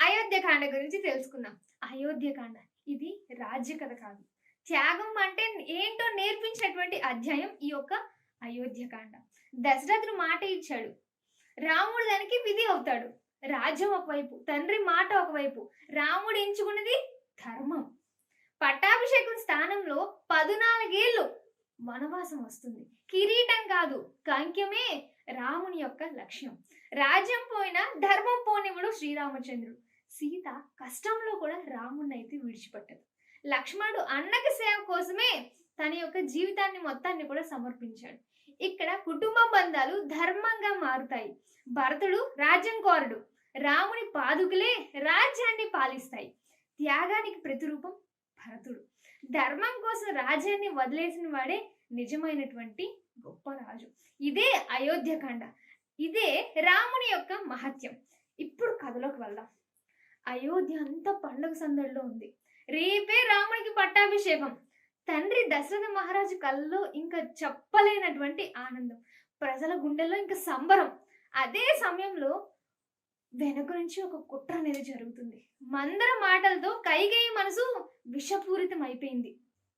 అయోధ్యకాండ గురించి తెలుసుకుందాం. అయోధ్యకాండ ఇది రాజ్య కథ కాదు. త్యాగం అంటే ఏంటో నేర్పించినటువంటి అధ్యాయం ఈ యొక్క అయోధ్యకాండ. దశరథుడు మాట ఇచ్చాడు. రాముడు దానికి విధి అవుతాడు. రాజ్యం ఒకవైపు తండ్రి మాట ఒకవైపు. రాముడు ఎంచుకున్నది ధర్మం. పట్టాభిషేకం స్థానంలో పదునాలుగేళ్ళు వనవాసం వస్తుంది. కిరీటం కాదు కంక్యమే రాముని యొక్క లక్ష్యం. రాజ్యం పోయినా ధర్మం పోనివ్వడు శ్రీరామచంద్రుడు. సీత కష్టంలో కూడా రాముణ్ణి అయితే విడిచిపెట్టదు. లక్ష్మణుడు అన్నకి సేవ కోసమే తన యొక్క జీవితాన్ని మొత్తాన్ని కూడా సమర్పించాడు. ఇక్కడ కుటుంబ బంధాలు ధర్మంగా మారుతాయి. భరతుడు రాజ్యంకోరుడు రాముని పాదుకులే రాజ్యాన్ని పాలిస్తాయి. త్యాగానికి ప్రతిరూపం భరతుడు. ధర్మం కోసం రాజ్యాన్ని వదిలేసిన వాడే నిజమైనటువంటి గొప్ప రాజు. ఇదే అయోధ్యకాండ ఇదే రాముని యొక్క మహత్యం. ఇప్పుడు కథలోకి వెళ్దాం. అయోధ్య అంతా పండుగ సందడిలో ఉంది. రేపే రాముడికి పట్టాభిషేకం. తండ్రి దశరథ మహారాజు కళ్ళలో ఇంకా చెప్పలేనటువంటి ఆనందం. ప్రజల గుండెల్లో ఇంకా సంబరం. అదే సమయంలో వెనుక నుంచి ఒక కుట్ర అనేది జరుగుతుంది. మందర మాటలతో కైకేయి మనసు విషపూరితం అయిపోయింది.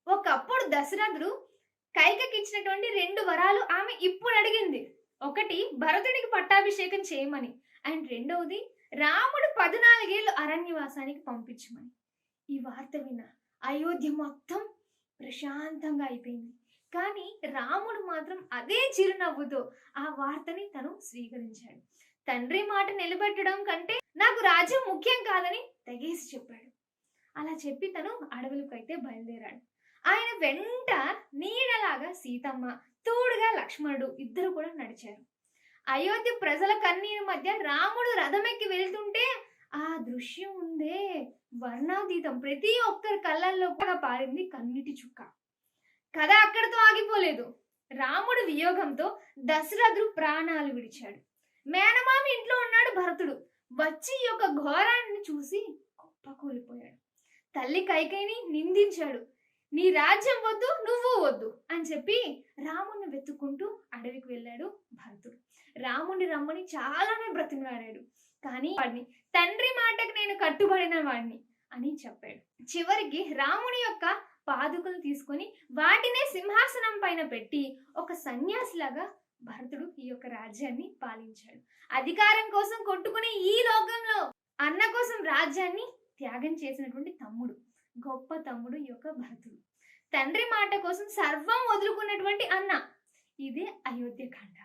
ఒకప్పుడు దశరథుడు కైకకి ఇచ్చినటువంటి రెండు వరాలు ఆమె ఇప్పుడు అడిగింది. ఒకటి భరతుడికి పట్టాభిషేకం చేయమని. అండ్ రెండవది రాముడు పద్నాలుగేళ్ళు అరణ్యవాసానికి పంపించమని. ఈ వార్త విన అయోధ్య మొత్తం ప్రశాంతంగా అయిపోయింది. కానీ రాముడు మాత్రం అదే చిరునవ్వుతో ఆ వార్తని తను స్వీకరించాడు. తండ్రి మాట నిలబెట్టడం కంటే నాకు రాజ్యం ముఖ్యం కాదని తెగేసి చెప్పాడు. అలా చెప్పి తను అడవులకైతే బయలుదేరాడు. ఆయన వెంట నీడలాగా సీతమ్మ తోడుగా లక్ష్మణుడు ఇద్దరు కూడా నడిచారు. అయోధ్య ప్రజల కన్నీరు మధ్య రాముడు రథమెక్కి వెళ్తుంటే ఆ దృశ్యం ఉందే. వర్ణాతీతం ప్రతి ఒక్కరి కళ్ళల్లో కూడా పారింది కన్నీటి చుక్క. కథ అక్కడితో ఆగిపోలేదు. రాముడు వియోగంతో దశరథుడు ప్రాణాలు విడిచాడు. మేనమామ ఇంట్లో ఉన్నాడు భరతుడు. వచ్చి ఈ యొక్క ఘోరాన్ని చూసి గొప్ప కూలిపోయాడు తల్లి కైకైని నిందించాడు. నీ రాజ్యం వద్దు నువ్వు వద్దు అని చెప్పి రాముణ్ణి వెతుక్కుంటూ అడవికి వెళ్ళాడు భరతుడు. రాముణ్ణి రమ్మని చాలానే బ్రతిమలాడాడు. కానీ వాడిని తండ్రి మాటకు నేను కట్టుబడిన వాడిని అని చెప్పాడు. చివరికి రాముని యొక్క పాదుకలు తీసుకొని వాటినే సింహాసనం పైన పెట్టి ఒక సన్యాసిలాగా భరతుడు ఈ యొక్క రాజ్యాన్ని పాలించాడు. అధికారం కోసం కొట్టుకునే ఈ లోకంలో అన్న కోసం రాజ్యాన్ని త్యాగం చేసినటువంటి తమ్ముడు. గొప్ప తమ్ముడు యొక్క భరతుడు. తండ్రి మాట కోసం సర్వం వదులుకున్నటువంటి అన్న. ఇదే అయోధ్యకాండ